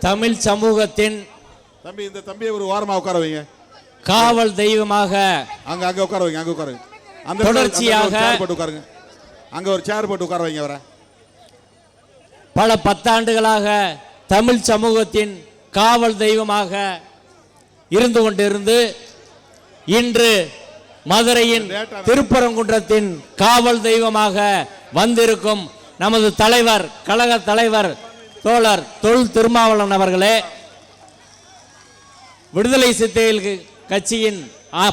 தமிழ் சமூகத்தின் தம்பி இந்த தம்பியை ஒரு வாரமா உட்கார வைங்க. காவல் தெய்வமாக அங்க அங்க உட்கார வைங்க அங்க உட்காருங்க அந்த தொடர்ச்சியாக- போட்டு உட்காருங்க. அங்க ஒரு சேர் போட்டு உட்கார வைங்க அவரை. பல பத்தாண்டுகளாக தமிழ் சமூகத்தின் காவல் தெய்வமாக இருந்து கொண்டிருந்து இன்று மதுரையின் திருப்பரங்குன்றத்தின் காவல் தெய்வமாக வந்திருக்கும் நமது தலைவர் கழக தலைவர் தோழர் தொல் திருமாவளவன் அவர்களே விடுதலை சித்தையில் கட்சியின்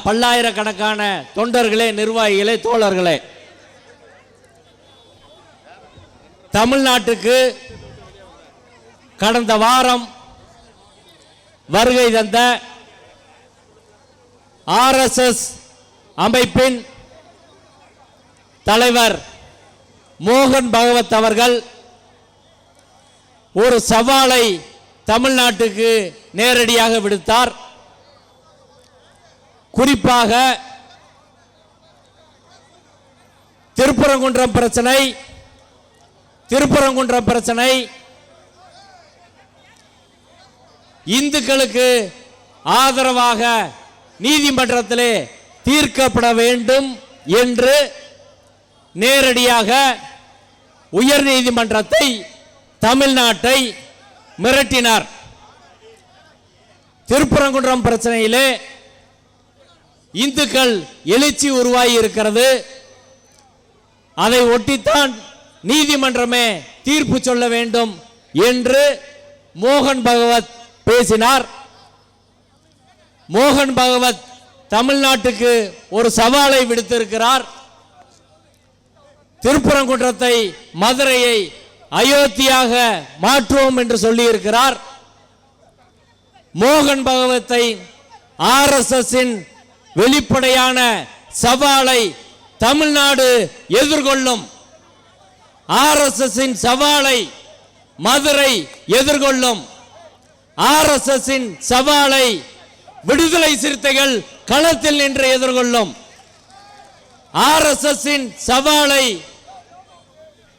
பல்லாயிரக்கணக்கான தொண்டர்களே நிர்வாகிகளே தோழர்களே. தமிழ்நாட்டுக்கு கடந்த வாரம் வருகை தந்த ஆர்எஸ்எஸ் அமைப்பின் தலைவர் மோகன் பகவத் அவர்கள் ஒரு சவாலை தமிழ்நாட்டுக்கு நேரடியாக விடுத்தார். குறிப்பாக திருப்பரங்குன்றம் பிரச்சனை திருப்பரங்குன்றம் பிரச்சனை இந்துக்களுக்கு ஆதரவாக நீதிமன்றத்திலே தீர்க்கப்பட வேண்டும் என்று நேரடியாக உயர் நீதிமன்றத்தை தமிழ்நாட்டை மிரட்டினார். திருப்பரங்குன்றம் பிரச்சனையிலே இந்துக்கள் எழுச்சி உருவாகி இருக்கிறது. அதை ஒட்டித்தான் நீதிமன்றமே தீர்ப்பு சொல்ல வேண்டும் என்று மோகன் பகவத் பேசினார். மோகன் பகவத் தமிழ்நாட்டுக்கு ஒரு சவாலை விடுத்திருக்கிறார். திருப்பரங்குன்றத்தை மதுரையை அயோத்தியாக மாற்றுவோம் என்று சொல்லியிருக்கிறார். மோகன் பகவத்தை ஆர்எஸ்எஸ்ஸின் வெளிப்படையான சவாலை தமிழ்நாடு எதிர்கொள்ளும். ஆர்எஸ்எஸ்ஸின் சவாலை மதுரை எதிர்கொள்ளும். ஆர்எஸ்எஸ்ஸின் சவாலை விடுதலை சிறுத்தைகள் களத்தில் நின்று எதிர்கொள்ளும். ஆர்எஸ்எஸ்ஸின் சவாலை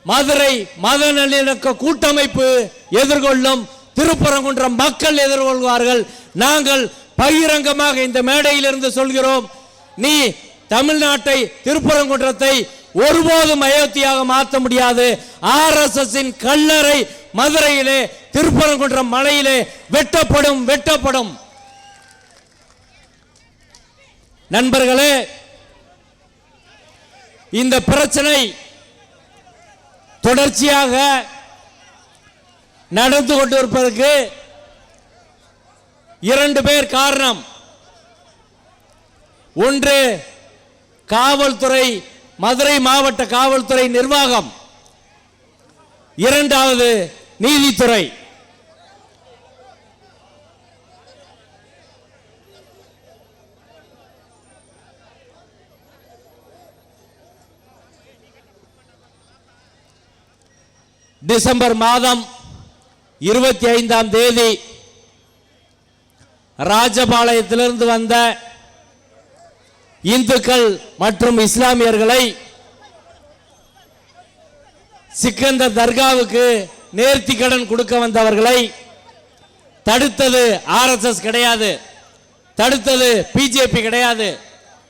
மதுரை மத நல்லிணக்க கூட்டமைப்பு எதிர்கொள்ளும் திருப்பரங்குன்றம் மக்கள் எதிர்கொள்வார்கள். நாங்கள் பகிரங்கமாக இந்த மேடையிலிருந்து சொல்கிறோம் நீ தமிழ்நாட்டை திருப்பரங்குன்றத்தை ஒருபோதும் அயோத்தியாக மாற்ற முடியாது. ஆர்எஸ்எஸ் கல்லறை மதுரையிலே திருப்பரங்குன்றம் மலையிலே வெட்டப்படும் வெட்டப்படும். நண்பர்களே இந்த பிரச்சனை தொடர்ச்சியாக நடந்து கொண்டிருப்பதற்கு இரண்டு பேர் காரணம். ஒன்று காவல்துறை மதுரை மாவட்ட காவல்துறை நிர்வாகம். இரண்டாவது நீதித்துறை. டிசம்பர் மாதம் இருபத்தி ஐந்தாம் தேதி ராஜபாளையத்திலிருந்து வந்த இந்துக்கள் மற்றும் இஸ்லாமியர்களை சிக்கந்த தர்காவுக்கு நேர்த்தி கடன் கொடுக்க வந்தவர்களை தடுத்தது ஆர்எஸ்எஸ் கிடையாது தடுத்தது பிஜேபி கிடையாது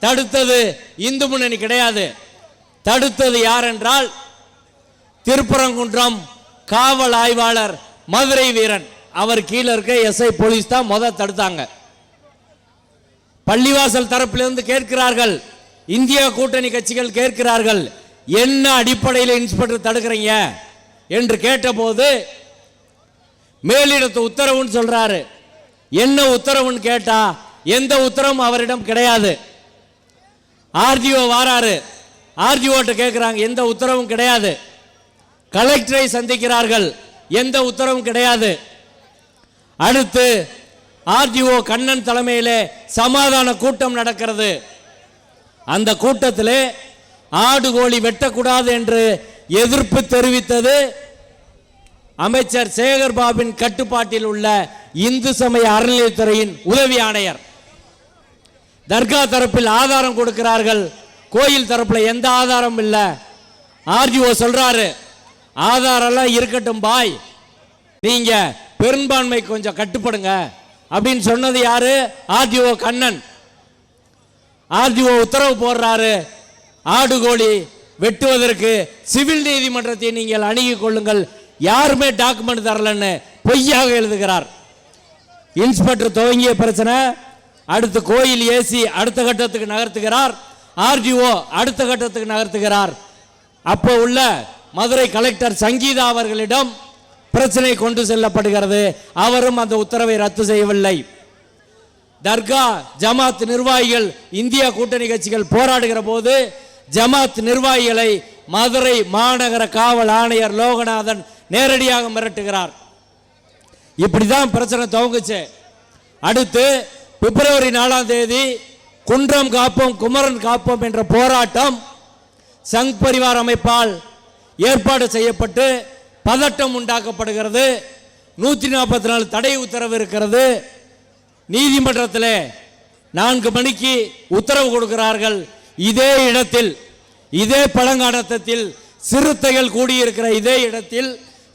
தடுத்தது இந்து முன்னணி கிடையாது தடுத்தது யார் என்றால் திருப்பரங்குன்றம் காவல் ஆய்வாளர் மதுரை வீரன். அவர் கீழே இருக்க எஸ்ஐ போலீஸ் தான் முத தடுத்தாங்க. பள்ளிவாசல் தரப்பிலிருந்து கேட்கிறார்கள். இந்திய கூட்டணி கட்சிகள் கேட்கிறார்கள். என்ன அடிப்படையில் இன்ஸ்பெக்டர் தடுக்கிறீங்க? என்று கேட்டபோது மேலிடத்து உத்தரவுன்னு சொல்றாரு. என்ன உத்தரவுன்னு கேட்டா எந்த உத்தரவும் அவரிடம் கிடையாது. ஆர்டிஓ வாராரு. ஆர்டிஓட்ட கேட்குறாங்க எந்த உத்தரவும் கிடையாது. கலெக்டரை சந்திக்கிறார்கள். எந்த உத்தரவும் கிடையாது. அடுத்து ஆர்டிஓ கண்ணன் தலைமையிலே சமாதான கூட்டம் நடக்கிறது. அந்த கூட்டத்தில் ஆடு கோழி வெட்டக்கூடாது என்று எதிர்ப்பு தெரிவித்தது அமைச்சர் சேகர் பாபின் கட்டுப்பாட்டில் உள்ள இந்து சமய அறநிலையத்துறையின் உதவி ஆணையர். தர்கா தரப்பில் ஆதாரம் கொடுக்கிறார்கள். கோயில் தரப்பில் எந்த ஆதாரம் இல்லை. ஆர்ஜிஓ சொல்றாரு ஆதாரெல்லாம் இருக்கட்டும் பாய். நீங்க பெரும்பான்மை கொஞ்சம் கட்டுப்படுங்க. அப்படின்னு சொன்னது யாரு? ஆர்டிஓ கண்ணன். ஆர்டிஓ உத்தரவு போடுறாரு. ஆடு கோழி வெட்டுவதற்கு சிவில் நீதிமன்றத்தை நீங்கள் அணுகிக் கொள்ளுங்கள். யாருமே டாக்குமெண்ட் தரலன்னு பொய்யாக எழுதுகிறார். இன்ஸ்பெக்டர் துவங்கிய பிரச்சனை. அடுத்து கோயில் ஏசி அடுத்த கட்டத்துக்கு நகர்த்துகிறார். ஆர்டிஓ அடுத்த கட்டத்துக்கு நகர்த்துகிறார். அப்போ உள்ள மதுரை கலெக்டர் சங்கீதா அவர்களிடம் பிரச்சனை கொண்டு செல்லப்படுகிறது. அவரும் அந்த உத்தரவை ரத்து செய்யவில்லை. தர்கா ஜமாத் நிர்வாகிகள் இந்திய கூட்டணி கட்சிகள் போராடுகிற போது ஜமாத் நிர்வாகிகளை மதுரை மாநகர காவல் ஆணையர் லோகநாதன் நேரடியாக மிரட்டுகிறார். இப்படிதான் பிரச்சனை துவங்குச்சு. அடுத்து பிப்ரவரி நாலாம் தேதி குன்றம் காப்போம் குமரன் காப்போம் என்ற போராட்டம் சங் பரிவார் அமைப்பால் ஏற்பாடு செய்யப்பட்டு பதட்டம் உண்டாக்கப்படுகிறது. நூற்றி நாற்பத்தி நாலு தடை உத்தரவு இருக்கிறது. நீதிமன்றத்தில் நான்கு மணிக்கு உத்தரவு கொடுக்கிறார்கள். இதே இடத்தில் இதே பழங்கானத்தத்தில் சிறுத்தைகள் கூடியிருக்கிற இதே இடத்தில்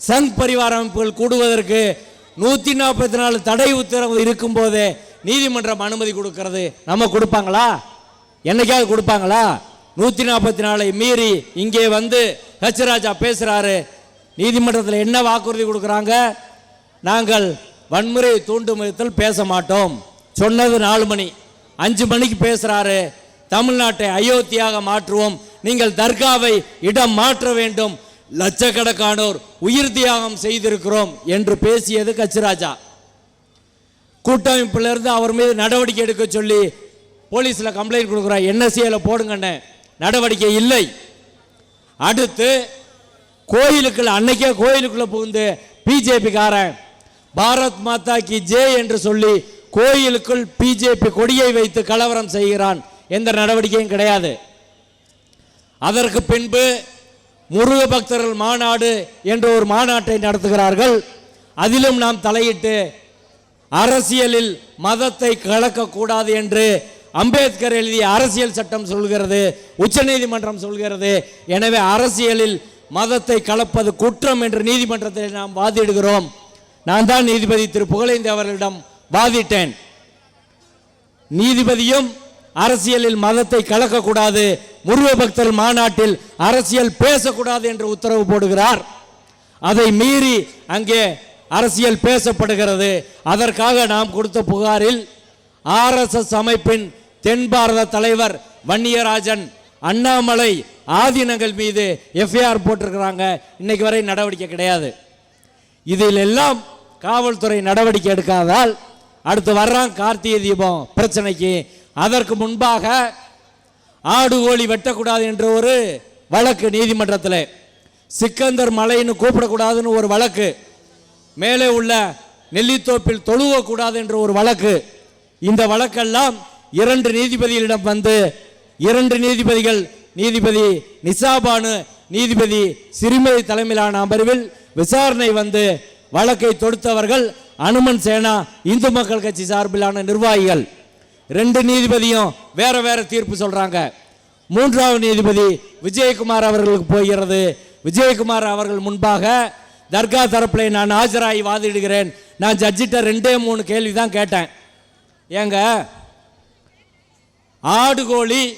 சங் பரிவார அமைப்புகள் கூடுவதற்கு நூற்றி நாற்பத்தி நாலு தடை உத்தரவு இருக்கும் போதே நீதிமன்றம் அனுமதி கொடுக்கிறது. நம்ம கொடுப்பாங்களா? என்னைக்காவது கொடுப்பாங்களா? நூற்றி நாற்பத்தி நாலை மீறி இங்கே வந்து ஹெச் பேசுகிறாரு நீதிமன்றத்தில் என்ன வாக்குறுதி கொடுக்குறாங்க? நாங்கள் வன்முறை தூண்டும் விதத்தில் பேச மாட்டோம். சொன்னது நாலு மணி. அஞ்சு மணிக்கு பேசுறாரு. தமிழ்நாட்டை அயோத்தியாக மாற்றுவோம். நீங்கள் தர்காவை இடம் மாற்ற வேண்டும். லட்சக்கணக்கானோர் உயிர் தியாகம் செய்திருக்கிறோம் என்று பேசியது கச்சிராஜா. கூட்டமைப்பிலிருந்து அவர் மீது நடவடிக்கை எடுக்க சொல்லி போலீஸில் கம்ப்ளைண்ட் கொடுக்குறோம் என்எஸ்சியில் போடுங்கண்ணே. நடவடிக்கை இல்லை. அடுத்து கோயிலுக்குள்ள அன்னைக்கே கோயிலுக்குள்ள புகுந்து பிஜேபிக்காரன் பாரத் மாதா கி ஜே என்று சொல்லி கோயிலுக்குள் பிஜேபி கொடியை வைத்து கலவரம் செய்கிறான். எந்த நடவடிக்கையும் கிடையாது. அதற்கு பின்பு முருக பக்தர்கள் மாநாடு என்ற ஒரு மாநாட்டை நடத்துகிறார்கள். அதிலும் நாம் தலையிட்டு அரசியலில் மதத்தை கலக்கக்கூடாது என்று அம்பேத்கர் எழுதிய அரசியல் சட்டம் சொல்கிறது உச்சநீதிமன்றம் சொல்கிறது. எனவே அரசியலில் மதத்தை கலப்பது குற்றம் என்று நீதிமன்றத்தில் நாம் வாதிடுகிறோம். நான் தான் நீதிபதி திரு. புகழேந்தி அவர்களிடம் வாதிட்டேன். நீதிபதியும் அரசியலில் மதத்தை கலக்கக்கூடாது முருக பக்தர் மாநாட்டில் அரசியல் பேசக்கூடாது என்று உத்தரவு போடுகிறார். அதை மீறி அங்கே அரசியல் பேசப்படுகிறது. அதற்காக நாம் கொடுத்த புகாரில் ஆர்எஸ்எஸ் அமைப்பின் தென் பாரத தலைவர் வன்னியராஜன் அண்ணாமலை ஆதீனங்கள் மீது எஃப்ஐஆர் போட்டிருக்கிறாங்க. இன்னைக்கு வரை நடவடிக்கை கிடையாது. இதில் எல்லாம் காவல்துறை நடவடிக்கை எடுக்காதால் அடுத்து வர்றான் கார்த்திகை தீபம் பிரச்சனைக்கு. அதற்கு முன்பாக ஆடு கோழி வெட்டக்கூடாது என்ற ஒரு வழக்கு நீதிமன்றத்தில். சிக்கந்தர் மலைன்னு கூப்பிடக்கூடாதுன்னு ஒரு வழக்கு. மேலே உள்ள நெல்லித்தோப்பில் தொழுவக்கூடாது என்ற ஒரு வழக்கு. இந்த வழக்கெல்லாம் இரண்டு நீதிபதிகளிடம் வந்து இரண்டு நீதிபதிகள் நீதிபதி நிசாபானு நீதிபதி சிறுமதி தலைமையிலான அமர்வில் விசாரணை வந்து வழக்கை தொடுத்தவர்கள் அனுமன் சேனா இந்து மக்கள் கட்சி சார்பிலான நிர்வாகிகள். ரெண்டு நீதிபதியும் வேற வேற தீர்ப்பு சொல்றாங்க. மூன்றாவது நீதிபதி விஜயகுமார் அவர்களுக்கு போகிறது. விஜயகுமார் அவர்கள் முன்பாக தர்கா தரப்பில் நான் ஆஜராகி வாதிடுகிறேன். நான் ஜட்ஜிட்ட ரெண்டே மூணு கேள்வி தான் கேட்டேன். ஏங்க ஆடு கோழி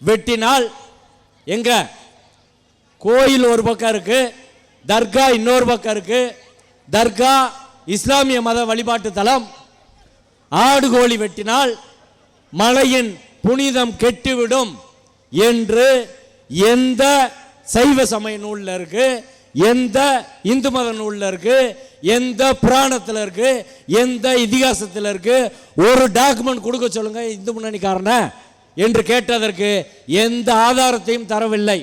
வெட்டினால் எங்க கோயில் ஒரு பக்கம் இருக்கு தர்கா இன்னொரு பக்கம் இருக்கு. தர்கா இஸ்லாமிய மத வழிபாட்டு தலம். ஆடுகோழி வெட்டினால் மலையின் புனிதம் கெட்டுவிடும் என்று எந்த சைவ சமய நூலில் இருக்கு எந்த இந்து மத நூலில் இருக்கு எந்த புராணத்தில் இருக்கு எந்த இதிகாசத்தில் இருக்கு ஒரு டாக்குமெண்ட் கொடுக்க சொல்லுங்க இந்து முன்னணிக்காரன என்று கேட்டதற்கு எந்த ஆதாரத்தையும் தரவில்லை.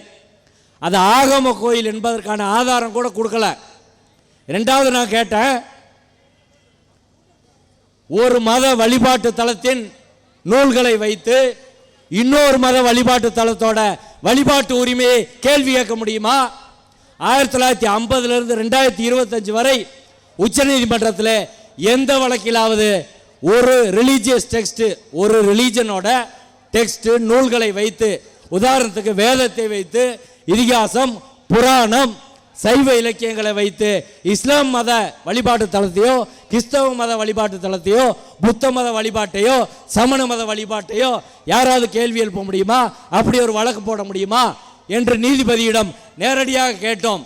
அது ஆகம கோயில் என்பதற்கான ஆதாரம் கூட கொடுக்கல. ரெண்டாவது நான் கேட்டேன் ஒரு மத வழிபாட்டு தலத்தின் நூல்களை வைத்து இன்னொரு மத வழிபாட்டு தளத்தோட வழிபாட்டு உரிமையை கேள்வி கேட்க முடியுமா? ஆயிரத்தி தொள்ளாயிரத்தி ஐம்பதுலேருந்து ரெண்டாயிரத்தி இருபத்தஞ்சு வரை உச்சநீதிமன்றத்தில் எந்த வழக்கிலாவது ஒரு ரிலீஜியஸ் டெக்ஸ்ட் ஒரு ரிலீஜனோட டெக்ஸ்ட் நூல்களை வைத்து உதாரணத்துக்கு வேதத்தை வைத்து இதிகாசம் புராணம் சைவ இலக்கியங்களை வைத்து இஸ்லாம் மத வழிபாட்டு தளத்தையோ கிறிஸ்தவ மத வழிபாட்டு தளத்தையோ புத்த மத வழிபாட்டையோ சமண மத வழிபாட்டையோ யாராவது கேள்வி எழுப்ப முடியுமா? அப்படி ஒரு வழக்கு போட முடியுமா? என்று நீதிபதியிடம் நேரடியாக கேட்டோம்.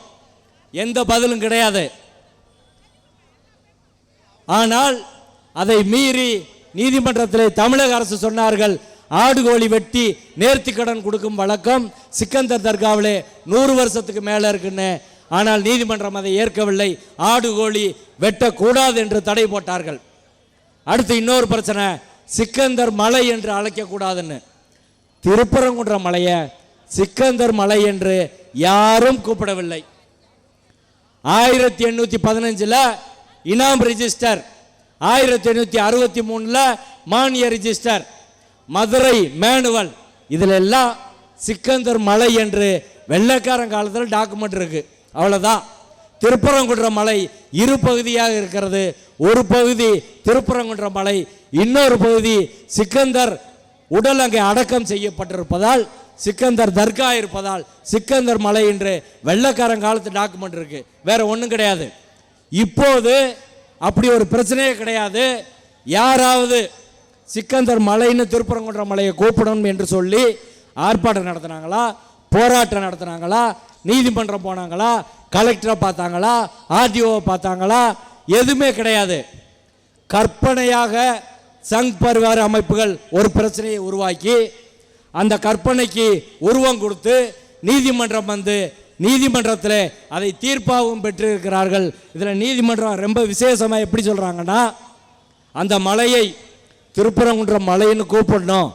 எந்த பதிலும் கிடையாது. ஆனால் அதை மீறி நீதிமன்றத்தில் தமிழக அரசு சொன்னார்கள் ஆடு கோழி வெட்டி நேர்த்திக்கடன் கொடுக்கும் வழக்கம் சிக்கந்தர் தர்காவிலே நூறு வருஷத்துக்கு மேலே இருக்குன்னு. ஆனால் நீதிமன்றம் அதை ஏற்கவில்லை ஆடு கோழி வெட்டக்கூடாது என்று தடை போட்டார்கள். அடுத்து இன்னொரு பிரச்சனை சிக்கந்தர் மலை என்று அழைக்கக்கூடாதுன்னு. திருப்பரங்குன்ற மலையை சிக்கந்தர் மலை என்று யாரும் கூப்பிடவில்லை. ஆயிரத்தி எண்ணூற்றி பதினஞ்சில் இனாம் ரிஜிஸ்டர் ஆயிரத்தி எண்ணூற்றி அறுபத்தி மூணில் மானிய ரிஜிஸ்டர் மதுரை மேனுவல் இதில் எல்லாம் சிக்கந்தர் மலை என்று வெள்ளைக்காரன் காலத்தில் டாக்குமெண்ட் இருக்கு. அவ்வளோதான் திருப்பரங்குன்ற மலை இரு பகுதியாக இருக்கிறது. ஒரு பகுதி திருப்பரங்குன்ற மலை இன்னொரு பகுதி சிக்கந்தர் உடல் அங்கே அடக்கம் செய்யப்பட்டிருப்பதால் சிக்கந்தர் தர்கா இருப்பதால் சிக்கந்தர் மலை என்று வெள்ளக்காரன் காலத்து டாக்குமெண்ட் இருக்கு. வேற ஒன்றும் கிடையாது. இப்போது அப்படி ஒரு பிரச்சனையே கிடையாது. யாராவது சிக்கந்தர் மலைன்னு திருப்பரங்குன்ற மலையை கூப்பிடணும் என்று சொல்லி ஆர்ப்பாட்டம் நடத்தினாங்களா? போராட்டம் நடத்தினாங்களா? நீதிமன்றம் போனாங்களா? கலெக்டரை பார்த்தாங்களா? ஆர்டிஓவை பார்த்தாங்களா? எதுவுமே கிடையாது. கற்பனையாக சங் பரிவார அமைப்புகள் ஒரு பிரச்சனையை உருவாக்கி அந்த கற்பனைக்கு உருவம் கொடுத்து நீதிமன்றம் வந்து நீதிமன்றத்தில் அதை தீர்ப்பாகவும் பெற்றிருக்கிறார்கள். இதில் நீதிமன்றம் ரொம்ப விசேஷமாக எப்படி சொல்கிறாங்கன்னா அந்த மலையை திருப்பரங்குன்றம் மலைன்னு கூப்பிடணும்.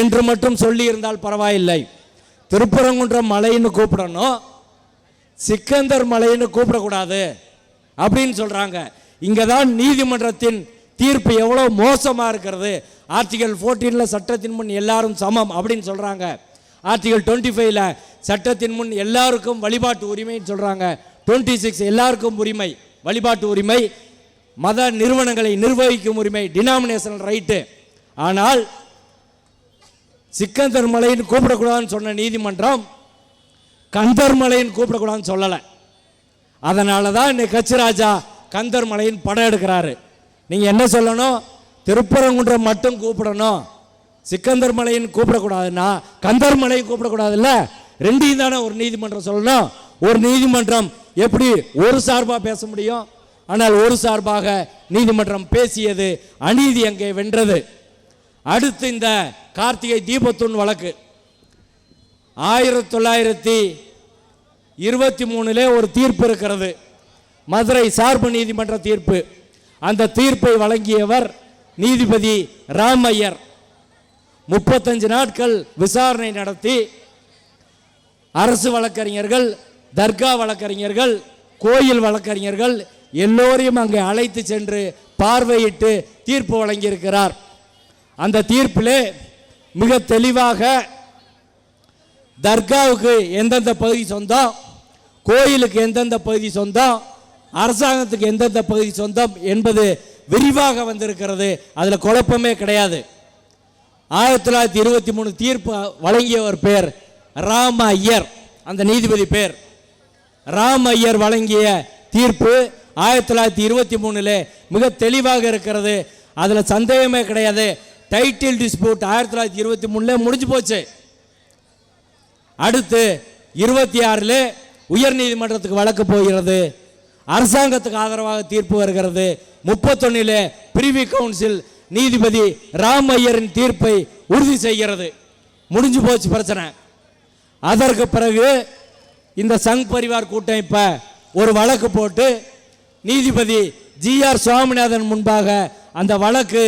என்று மட்டும் சொல்லியிருந்தால் பரவாயில்லை. திருப்பரங்குன்றம் மலைன்னு கூப்பிடணும். சிக்கந்தர் மலைன்னு கூப்பிடக்கூடாது. அப்படின்னு சொல்கிறாங்க இங்கே தான் நீதிமன்றத்தின் தீர்ப்பு எவ்வளோ மோசமாக இருக்கிறது. ஆர்டிகல் 14 சட்டத்தின் முன் எல்லாரும் சமம் அப்படின்னு சொல்கிறாங்க ஆர்டிகல் டுவெண்ட்டி ஃபைவ்ல சட்டத்தின் முன் எல்லாருக்கும் வழிபாட்டு உரிமைன்னு சொல்கிறாங்க டுவெண்ட்டி சிக்ஸ் எல்லாருக்கும் உரிமை வழிபாட்டு உரிமை மத நிறுவனங்களை நிர்வகிக்கும் உரிமை டினாமினேஷனல் ரைட்டு ஆனால் சிக்கந்தர் மலைன்னு கூப்பிடக்கூடாதுன்னு சொன்ன நீதிமன்றம் கந்தர் மலைன்னு கூப்பிடக்கூடாதுன்னு சொல்லலை. அதனால தான் இன்னைக்கு கச்சிராஜா கந்தர் மலையின் படம் எடுக்கிறாரு. நீங்கள் என்ன சொல்லணும்? திருப்பரங்குன்றம் மட்டும் கூப்பிடணும். சிக்கந்தர் மலையின் கூப்பிடக்கூடாதுன்னா கந்தர் மலையும் கூப்பிடக்கூடாதுல்ல? ரெண்டையும் தானே ஒரு நீதிமன்றம் சொல்லணும் ஒரு நீதிமன்றம் எப்படி ஒரு சார்பாக பேச முடியும்? ஆனால் ஒரு சார்பாக நீதிமன்றம் பேசியது அநீதி அங்கே வென்றது. அடுத்து இந்த கார்த்திகை தீபத்துன் வழக்கு. ஆயிரத்தி தொள்ளாயிரத்தி இருபத்தி மூணுலே ஒரு தீர்ப்பு இருக்கிறது. மதுரை சார்பு நீதிமன்ற தீர்ப்பு. அந்த தீர்ப்பை வழங்கியவர் நீதிபதி ராமையர். முப்பத்தஞ்சு நாட்கள் விசாரணை நடத்தி அரசு வழக்கறிஞர்கள் தர்கா வழக்கறிஞர்கள் கோயில் வழக்கறிஞர்கள் எல்லோரையும் அங்கே அழைத்து சென்று பார்வையிட்டு தீர்ப்பு வழங்கியிருக்கிறார். அந்த தீர்ப்பிலே மிக தெளிவாக தர்காவுக்கு எந்தெந்த பகுதி சொந்தம் கோயிலுக்கு எந்தெந்த பகுதி சொந்தம் அரசாங்கத்துக்கு எந்தெந்த பகுதி சொந்தம் என்பது விரிவாக வந்திருக்கிறது. அதில் குழப்பமே கிடையாது. ஆயிரத்தி தொள்ளாயிரத்தி இருபத்தி மூணு தீர்ப்பு வழங்கியவர் பேர் ராம ஐயர் அந்த நீதிபதி பேர். ராம ஐயர் வழங்கிய தீர்ப்பு ஆயிரத்தி தொள்ளாயிரத்தி இருபத்தி மூணில் மிக தெளிவாக இருக்கிறது. அதில் சந்தேகமே கிடையாது. டைட்டில் டிஸ்பியூட் ஆயிரத்தி தொள்ளாயிரத்தி இருபத்தி மூணில் முடிஞ்சு போச்சு. அடுத்து இருபத்தி ஆறில் உயர் நீதிமன்றத்துக்கு வழக்கு போகிறது. அரசாங்கத்துக்கு ஆதரவாக தீர்ப்பு வருகிறது. முப்பத்தொன்னில் பிரிவி கவுன்சில் நீதிபதி ராம் ஐயரின் தீர்ப்பை உறுதி செய்கிறது. முடிஞ்சு போச்சு பிரச்சனை. அதற்கு பிறகு இந்த சங் பரிவார் கூட்டமைப்பை ஒரு வழக்கு போட்டு நீதிபதி ஜிஆர் சுவாமிநாதன் முன்பாக அந்த வழக்கு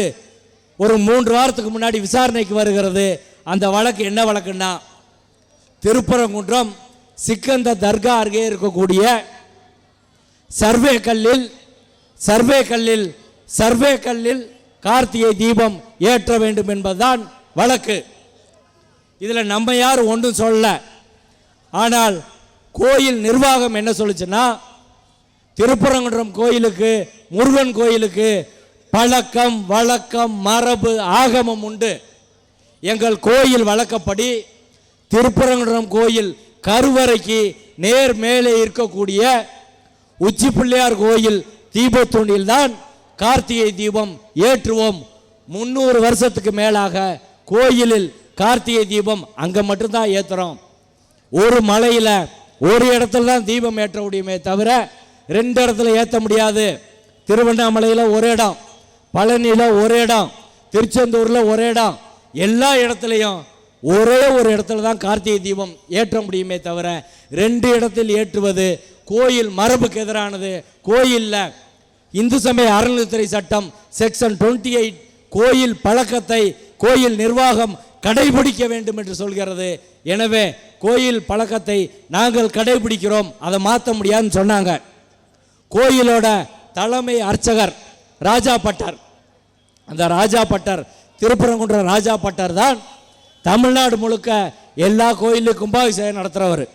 ஒரு மூன்று வாரத்துக்கு முன்னாடி விசாரணைக்கு வருகிறது. அந்த வழக்கு என்ன வழக்குன்னா திருப்பரங்குன்றம் சிக்கந்த தர்கா அருகே இருக்கக்கூடிய சர்வே கல்லில் சர்வே கல்லில் சர்வே கல்லில் கார்த்திகை தீபம் ஏற்ற வேண்டும் என்பதுதான் வழக்கு. இதில் நம்ம யாரும் ஒன்றும் சொல்லலை. ஆனால் கோயில் நிர்வாகம் என்ன சொல்லுச்சுன்னா திருப்பரங்குன்றம் கோயிலுக்கு முருகன் கோயிலுக்கு பழக்கம் வழக்கம் மரபு ஆகமம் உண்டு. எங்கள் கோயில் வழக்கப்படி திருப்பரங்குன்றம் கோயில் கருவறைக்கு நேர் மேலே இருக்கக்கூடிய உச்சி பிள்ளையார் கோயில் தீபத்தூண்டில் தான் கார்த்திகை தீபம் ஏற்றுவோம். முந்நூறு வருஷத்துக்கு மேலாக கோயிலில் கார்த்திகை தீபம் அங்கே மட்டும்தான் ஏற்றுறோம் ஒரு மலையில் ஒரு இடத்துல தான் தீபம் ஏற்ற முடியுமே தவிர ரெண்டு இடத்துல ஏற்ற முடியாது. திருவண்ணாமலையில் ஒரு இடம் பழனியில் ஒரு இடம் திருச்செந்தூரில் ஒரு இடம் எல்லா இடத்துலையும் ஒரே ஒரு இடத்துல தான் கார்த்திகை தீபம் ஏற்ற முடியுமே தவிர ரெண்டு இடத்தில் ஏற்றுவது கோயில் மரபுக்கு எதிரானது. கோயிலில் இந்து சமய அறநிலைத்துறை சட்டம் செக்ஷன் 28 எயிட் கோயில் பழக்கத்தை கோயில் நிர்வாகம் கடைபிடிக்க வேண்டும் என்று சொல்கிறது. எனவே கோயில் பழக்கத்தை நாங்கள் கடைபிடிக்கிறோம். அதை மாற்ற முடியாதுன்னு சொன்னாங்க. கோயிலோட தலைமை அர்ச்சகர் ராஜா பட்டர். அந்த ராஜா பட்டர் திருப்பரங்குன்ற ராஜா பட்டர் தான் தமிழ்நாடு முழுக்க எல்லா கோயிலுக்கும் கும்பாபிஷேகம் நடத்துகிறவர்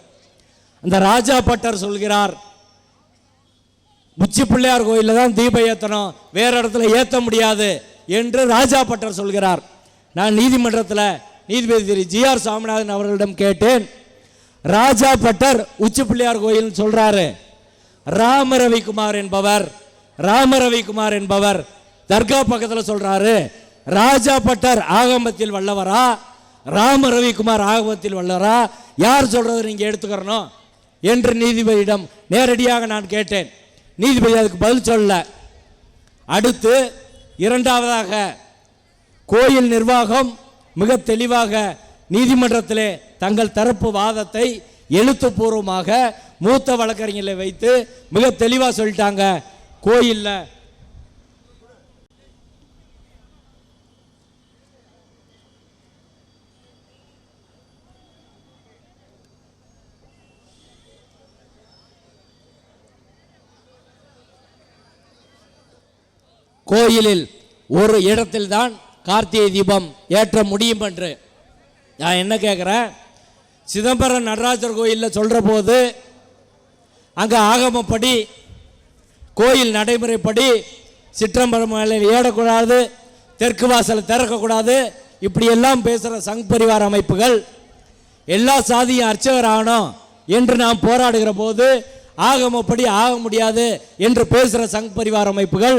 அந்த ராஜா பட்டர் சொல்கிறார் உச்சி பிள்ளையார் கோயிலில் தான் தீபம் ஏற்றணும் வேறு இடத்துல ஏற்ற முடியாது என்று ராஜா பட்டர் சொல்கிறார். நான் நீதிமன்றத்தில் நீதிபதி திரு ஜி ஆர் சாமிநாதன் அவர்களிடம் கேட்டேன். ராஜா பட்டர் உச்சி பிள்ளையார் கோயில்னு சொல்றாரு. ராம ரவிக்குமார் என்பவர் ராம ரவிக்குமார் என்பவர் தர்கா பக்கத்தில் சொல்றாரு. ராஜா பட்டர் ஆகமத்தில் வல்லவரா? ராம ரவிக்குமார் ஆகமத்தில் வல்லவரா? யார் சொல்றது நீங்க எடுத்துக்கிறணும்? என்று நீதிபதியிடம் நேரடியாக நான் கேட்டேன். நீதிபதி அதுக்கு பதில் சொல்ல அடுத்து இரண்டாவதாக கோயில் நிர்வாகம் மிக தெளிவாக நீதிமன்றத்திலே தங்கள் தரப்பு வாதத்தை எழுத்துப்பூர்வமாக மூத்த வழக்கறிஞர்களை வைத்து மிக தெளிவாக சொல்லிட்டாங்க. கோயிலில் கோயிலில் ஒரு இடத்தில்தான் கார்த்திகை தீபம் ஏற்ற முடியும் என்று. நான் என்ன கேட்குறேன் சிதம்பரம் நடராஜர் கோயிலில் சொல்கிற போது அங்கே ஆகமப்படி கோயில் நடைமுறைப்படி சிற்றம்பரம் மலையில் ஏறக்கூடாது தெற்கு வாசலை திறக்கக்கூடாது இப்படியெல்லாம் பேசுகிற சங் பரிவார அமைப்புகள் எல்லா சாதியும் அர்ச்சகர் ஆகணும் என்று நாம் போராடுகிற போது ஆகமப்படி ஆக முடியாது என்று பேசுகிற சங் பரிவார அமைப்புகள்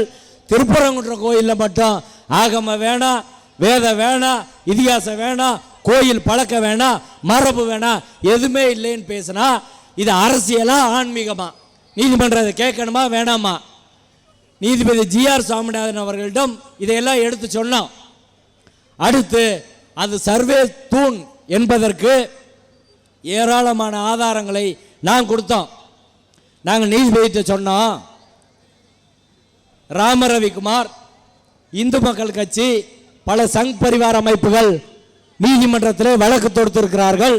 திருப்பரங்குன்ற கோயிலில் மட்டும் ஆகம வேணாம் வேத வேணாம் இதிகாசம் வேணாம் கோயில் பழக்க வேணாம் மரபு வேணாம் எதுவுமே இல்லைன்னு பேசினா இது அரசியலா ஆன்மீகமா? நீதிமன்றத்தை கேட்கணுமா வேணாமா? நீதிபதி ஜிஆர் சாமிநாதன் அவர்களிடம் இதையெல்லாம் எடுத்து சொன்னோம். அடுத்து அது சர்வே தூண் என்பதற்கு ஏராளமான ஆதாரங்களை நான் கொடுத்தோம். நாங்கள் நீதிபதிட்ட சொன்னோம் ராம ரவிக்குமார் இந்து மக்கள் கட்சி பல சங் பரிவார அமைப்புகள் நீதிமன்றத்தில் வழக்கு தொடுத்திருக்கிறார்கள்.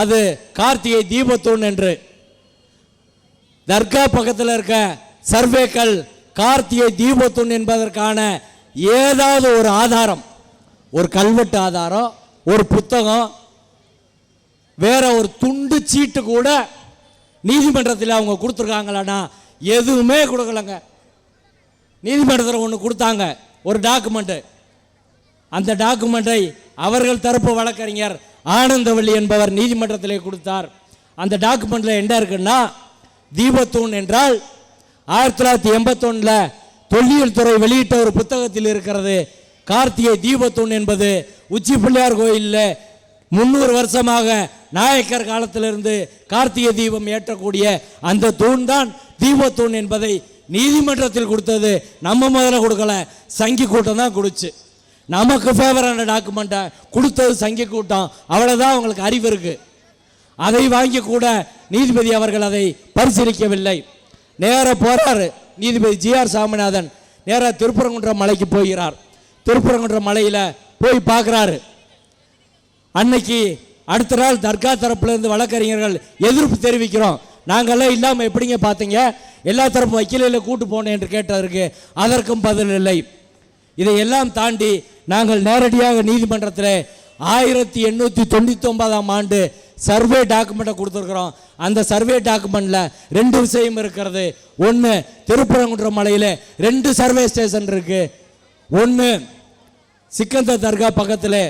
அது கார்த்திகை தீபத்தூண் என்று. தர்கா பக்கத்தில் இருக்க சர்வேக்கள் கார்த்திகை தீபத்தூண் என்பதற்கான ஏதாவது ஒரு ஆதாரம் ஒரு கல்வெட்டு ஆதாரம் ஒரு புத்தகம் வேற ஒரு துண்டு சீட்டு கூட நீதிமன்றத்தில் அவங்க கொடுத்துருக்காங்களான்னா எதுவுமே கொடுக்கலங்க. நீதிமன்றத்தில் ஒன்று கொடுத்தாங்க ஒரு டாக்குமெண்ட்டு அந்த டாக்குமெண்ட்டை அவர்கள் தரப்பு வழக்கறிஞர் ஆனந்தவள்ளி என்பவர் நீதிமன்றத்திலே கொடுத்தார். அந்த டாக்குமெண்ட்டில் என்ன இருக்குன்னா தீபத்தூண் என்றால் ஆயிரத்தி தொள்ளாயிரத்தி எண்பத்தொன்னில் தொல்லியல் துறை வெளியிட்ட ஒரு புத்தகத்தில் இருக்கிறது. கார்த்திகை தீபத்தூண் என்பது உச்சி பிள்ளையார் கோயிலில் முந்நூறு வருஷமாக நாயக்கர் காலத்திலிருந்து கார்த்திகை தீபம் ஏற்றக்கூடிய அந்த தூண் தான் தீபத்தூண் என்பதை நீதிமன்றத்தில் கொடுத்தது நம்ம முதல்ல கொடுக்கல. சங்கி கூட்டம் தான் கொடுச்சு. நமக்கு ஃபேவரான டாக்குமெண்ட்டை கொடுத்தது சங்கி கூட்டம். அவ்வளோதான் அவங்களுக்கு அறிவு இருக்குது அதை வாங்கி கூட நீதிபதி அவர்கள் அதை பரிசீலிக்கவில்லை. நேராக போகிறாரு நீதிபதி ஜிஆர் சாமிநாதன் நேராக திருப்பரங்குன்றம் மலைக்கு போகிறார். திருப்பரங்குன்ற மலையில் போய் பார்க்குறாரு. அன்னைக்கு அடுத்த நாள் தர்கா தரப்புலேருந்து வழக்கறிஞர்கள் எதிர்ப்பு தெரிவிக்கிறோம். நாங்கள்லாம் இல்லாமல் எப்படிங்க பார்த்தீங்க? எல்லா தரப்பு வக்கீலில் கூட்டு போனேன் என்று கேட்டதற்கு அதற்கும் பதில் இல்லை. இதையெல்லாம் தாண்டி நாங்கள் நேரடியாக நீதிமன்றத்தில் ஆயிரத்தி எண்ணூற்றி தொண்ணூற்றி ஒன்பதாம் ஆண்டு சர்வே டாக்குமெண்ட்டை கொடுத்துருக்குறோம். அந்த சர்வே டாக்குமெண்ட்டில் ரெண்டு விஷயம் இருக்கிறது. ஒன்று திருப்பரங்குன்றம் மலையில் ரெண்டு சர்வே ஸ்டேஷன் இருக்குது ஒன்று சிக்கந்தர் தர்கா பக்கத்தில்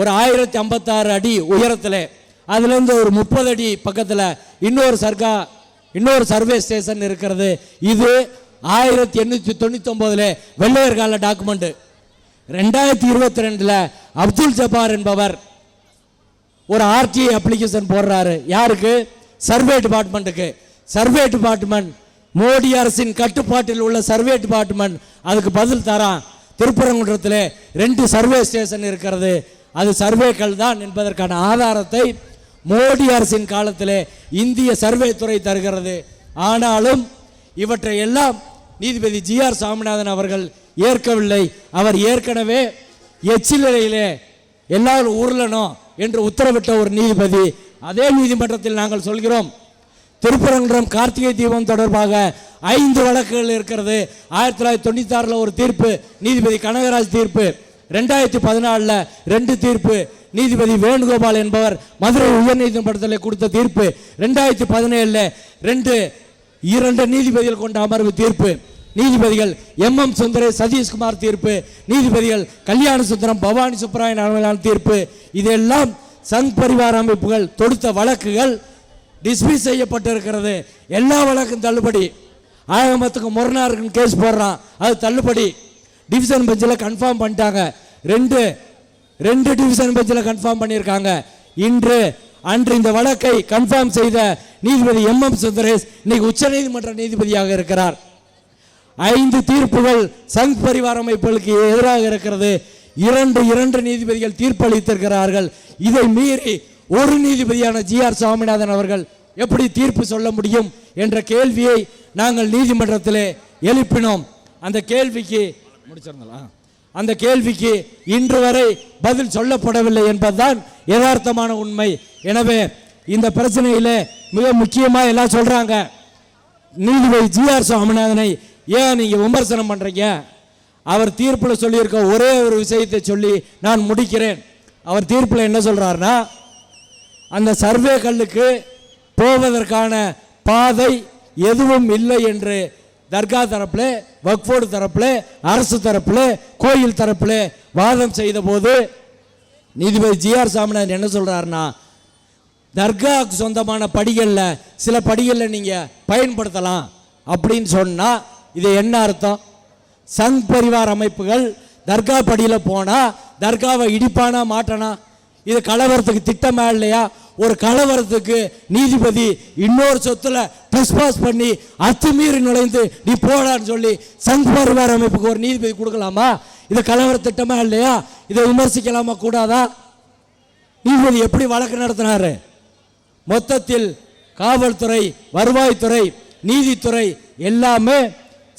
ஒரு ஆயிரத்தி ஐம்பத்தாறு அடி உயரத்தில். அதுலேருந்து ஒரு முப்பது அடி பக்கத்தில் இன்னொரு சர்கா இன்னொரு சர்வே ஸ்டேஷன் இருக்கிறது. இது ஆயிரத்தி எண்ணூற்றி தொண்ணூத்தொம்போதில் வெள்ளையர் கால டாக்குமெண்ட் ரெண்டாயிரத்தி இருபத்தி ரெண்டில் அப்துல் ஜப்பார் என்பவர் ஒரு ஆர்டிஐ அப்ளிகேஷன் போடுறாரு. யாருக்கு? சர்வே டிபார்ட்மெண்ட்டுக்கு சர்வே டிபார்ட்மெண்ட் மோடி அரசின் கட்டுப்பாட்டில் உள்ள சர்வே டிபார்ட்மெண்ட் அதுக்கு பதில் தரான். திருப்பரங்குன்றத்தில் ரெண்டு சர்வே ஸ்டேஷன் இருக்கிறது. அது சர்வேக்கள் தான் என்பதற்கான ஆதாரத்தை மோடி அரசின் காலத்தில் இந்திய சர்வே துறை தருகிறது. ஆனாலும் இவற்றை எல்லாம் நீதிபதி ஜி ஆர் சாமிநாதன் அவர்கள் ஏற்கவில்லை. அவர் ஏற்கனவே எச்சிலையிலே எல்லாரும் உருளணும் என்று உத்தரவிட்ட ஒரு நீதிபதி அதே நீதிமன்றத்தில் நாங்கள் சொல்கிறோம். திருப்பரங்குன்றம் கார்த்திகை தீபம் தொடர்பாக ஐந்து வழக்குகள் இருக்கிறது. ஆயிரத்தி தொள்ளாயிரத்தி தொண்ணூத்தி ஆறில் ஒரு தீர்ப்பு நீதிபதி கனகராஜ் தீர்ப்பு. ரெண்டாயிரத்தி பதினாலில் ரெண்டு தீர்ப்பு. நீதிபதி வேணுகோபால் என்பவர் மதுரை உயர்நீதிமன்றத்தில் கொடுத்த தீர்ப்பு ரெண்டாயிரத்தி பதினேழில் ரெண்டு இரண்டு நீதிபதிகள் கொண்ட அமர்வு தீர்ப்பு. நீதிபதிகள் எம் எம் சுந்தரே சதீஷ்குமார் தீர்ப்பு. நீதிபதிகள் கல்யாண சுந்தரம் பவானி சுப்பராயன் அளவிலான தீர்ப்பு. இதெல்லாம் சங் பரிவார அமைப்புகள் தொடுத்த வழக்குகள் டிஸ்மிஸ் செய்யப்பட்டிருக்கிறது. எல்லா வழக்கும் தள்ளுபடி. ஆகமத்துக்கு முரணாருக்குன்னு கேஸ் போடுறான். அது தள்ளுபடி. டிவிஷன் பெஞ்சில் கன்ஃபார்ம் பண்ணிட்டாங்க. ரெண்டு ரெண்டு டிவிஷன் பெஞ்சில் கன்ஃபார்ம் பண்ணியிருக்காங்க. இன்று அன்று இந்த வழக்கை கன்ஃபார்ம் செய்த நீதிபதி எம் எம் சுந்தரேஷ் இன்னைக்கு உச்சநீதிமன்ற நீதிபதியாக இருக்கிறார். ஐந்து தீர்ப்புகள் சங் பரிவார அமைப்புகளுக்கு எதிராக இருக்கிறது. இரண்டு இரண்டு நீதிபதிகள் தீர்ப்பளித்திருக்கிறார்கள். இதை மீறி ஒரு நீதிபதியான ஜி ஆர் சுவாமிநாதன் அவர்கள் எப்படி தீர்ப்பு சொல்ல முடியும் என்ற கேள்வியை நாங்கள் நீதிமன்றத்திலே எழுப்பினோம். அந்த கேள்விக்கு முடிச்சிருந்தலாம் அந்த கேள்விக்கு இன்று வரை பதில் சொல்லப்படவில்லை என்பதுதான் யதார்த்தமான உண்மை. எனவே இந்த பிரச்சனையில் மிக முக்கியமாக எல்லாம் சொல்கிறாங்க நீதிபதி ஜிஆர் சுவாமிநாதனை ஏன் நீங்கள் விமர்சனம் பண்ணுறீங்க அவர் தீர்ப்பில் சொல்லியிருக்க ஒரே ஒரு விஷயத்தை சொல்லி நான் முடிக்கிறேன். அவர் தீர்ப்பில் என்ன சொல்றாருன்னா அந்த சர்வே கல்லுக்கு போவதற்கான பாதை எதுவும் இல்லை என்று தர்கா தரப்புல வக்ஃபோர்டு தரப்புல அரசு தரப்புல கோயில் தரப்புல வாதம் செய்த போது நீதிபதி ஜிஆர் சாமிநாதன் என்ன சொல்கிறாருன்னா தர்காவுக்கு சொந்தமான படிகளில் சில படிகளில் நீங்கள் பயன்படுத்தலாம் அப்படின்னு சொன்னால் இது என்ன அர்த்தம்? சங் பரிவார் அமைப்புகள் தர்கா படியில் போனால் தர்காவை இடிப்பானா மாட்டானா? இது கலவரத்துக்கு திட்டமா இல்லையா? ஒரு கலவரத்துக்கு நீதிபதி இன்னொரு சொத்துல ட்ரெஸ்பாஸ் பண்ணி அத்துமீறி நுழைந்து நீ போடான்னு சொல்லி சந்த் பரிவார அமைப்புக்கு ஒரு நீதிபதி கொடுக்கலாமா? இது கலவர திட்டமா இல்லையா? இதை விமர்சிக்கலாமா? கூடாதா? நீதிபதி எப்படி வழக்கு நடத்தினாரு? மொத்தத்தில் காவல்துறை வருவாய்த்துறை நீதித்துறை எல்லாமே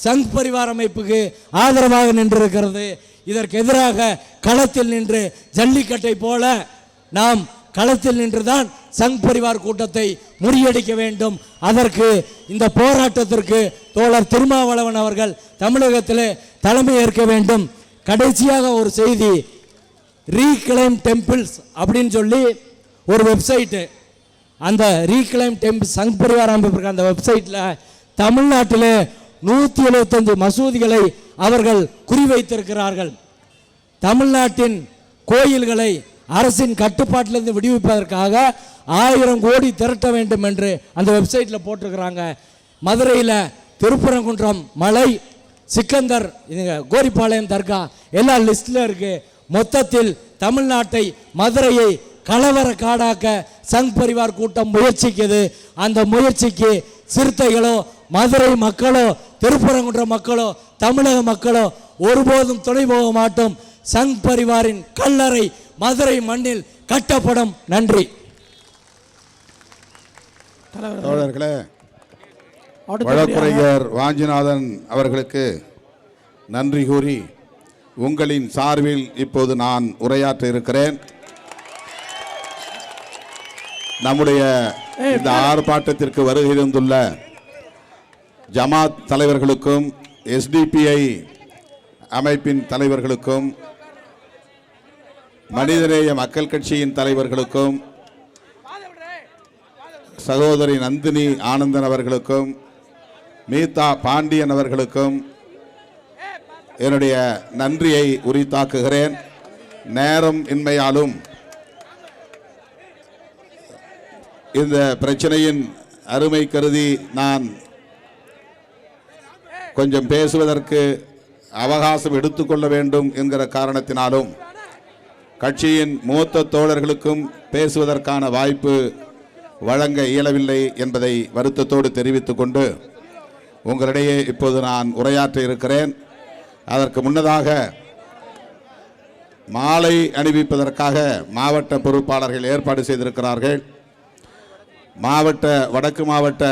சங் பரிவார அமைப்புக்கு ஆதரவாக நின்றிருக்கிறது. இதற்கு எதிராக களத்தில் நின்று ஜல்லிக்கட்டை போல நாம் களத்தில் நின்றுதான் சங் பரிவார் கூட்டத்தை முறியடிக்க வேண்டும். அதற்கு இந்த போராட்டத்திற்கு தோழர் திருமாவளவன் அவர்கள் தமிழகத்தில் தலைமை ஏற்க வேண்டும். கடைசியாக ஒரு செய்தி ரீக்ளைம் டெம்பிள்ஸ் அப்படின்னு சொல்லி ஒரு வெப்சைட்டு அந்த ரீக்ளைம் டெம்பிள் சங் பரிவார் அமைப்பு அந்த வெப்சைட்டில் தமிழ்நாட்டில் நூற்றி எழுபத்தஞ்சு மசூதிகளை அவர்கள் குறிவைத்திருக்கிறார்கள். தமிழ்நாட்டின் கோயில்களை அரசின் கட்டுப்பாட்டிலிருந்து விடுவிப்பதற்காக ஆயிரம் கோடி திரட்ட வேண்டும் என்று அந்த வெப்சைட்டில் போட்டிருக்கிறாங்க. மதுரையில் திருப்பரங்குன்றம் மலை சிக்கந்தர் இதுங்க கோரிப்பாளையம் தர்கா எல்லா லிஸ்டில் இருக்குது மொத்தத்தில் தமிழ்நாட்டை மதுரையை கலவர காடாக்க சங் பரிவார் கூட்டம் முயற்சிக்குது. அந்த முயற்சிக்கு சிறுத்தைகளோ மதுரை மக்களோ திருப்பரங்குன்ற மக்களோ தமிழக மக்களோ ஒருபோதும் துணை போக மாட்டோம். சங் பரிவாரின் கல்லறை மதுரை மண்ணில் கட்டப்படும் நன்றி. தோழர்களே வழக்குரைஞர் வாஞ்சிநாதன் அவர்களுக்கு நன்றி கூறி உங்களின் சார்பில் இப்போது நான் உரையாற்ற இருக்கிறேன். நம்முடைய இந்த ஆர்ப்பாட்டத்திற்கு வருகை தந்துள்ள ஜமாத் தலைவர்களுக்கும் எஸ்டிபிஐ அமைப்பின் தலைவர்களுக்கும் மனிதநேய மக்கள் கட்சியின் தலைவர்களுக்கும் சகோதரி நந்தினி ஆனந்தன் அவர்களுக்கும் மீதா பாண்டியன் அவர்களுக்கும் என்னுடைய நன்றியை உரித்தாக்குகிறேன். நேரம் இன்மையாலும் இந்த பிரச்சனையின் அருமை கருதி நான் கொஞ்சம் பேசுவதற்கு அவகாசம் எடுத்துக்கொள்ள வேண்டும் என்கிற காரணத்தினாலும் கட்சியின் மூத்த தோழர்களுக்கும் பேசுவதற்கான வாய்ப்பு வழங்க இயலவில்லை என்பதை வருத்தத்தோடு தெரிவித்துக் கொண்டு உங்களிடையே இப்போது நான் உரையாற்ற இருக்கிறேன். அதற்கு முன்னதாக மாலை அணிவிப்பதற்காக மாவட்ட பொறுப்பாளர்கள் ஏற்பாடு செய்திருக்கிறார்கள். மாவட்ட வடக்கு மாவட்ட